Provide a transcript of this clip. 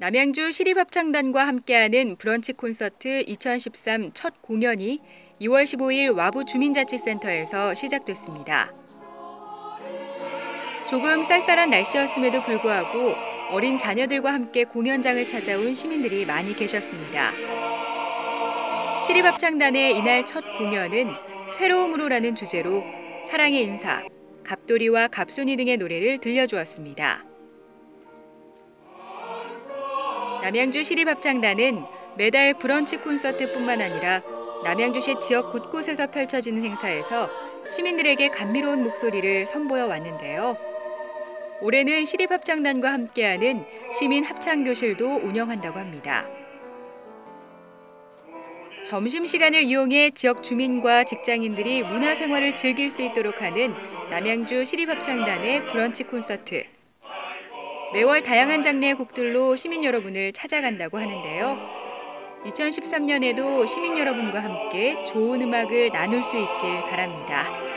남양주 시립합창단과 함께하는 브런치 콘서트 2013 첫 공연이 2월 15일 와부 주민자치센터에서 시작됐습니다. 조금 쌀쌀한 날씨였음에도 불구하고 어린 자녀들과 함께 공연장을 찾아온 시민들이 많이 계셨습니다. 시립합창단의 이날 첫 공연은 새로움으로라는 주제로 사랑의 인사, 갑돌이와 갑순이 등의 노래를 들려주었습니다. 남양주 시립합창단은 매달 브런치 콘서트뿐만 아니라 남양주시 지역 곳곳에서 펼쳐지는 행사에서 시민들에게 감미로운 목소리를 선보여 왔는데요. 올해는 시립합창단과 함께하는 시민 합창교실도 운영한다고 합니다. 점심시간을 이용해 지역 주민과 직장인들이 문화생활을 즐길 수 있도록 하는 남양주 시립합창단의 브런치 콘서트. 매월 다양한 장르의 곡들로 시민 여러분을 찾아간다고 하는데요. 2013년에도 시민 여러분과 함께 좋은 음악을 나눌 수 있길 바랍니다.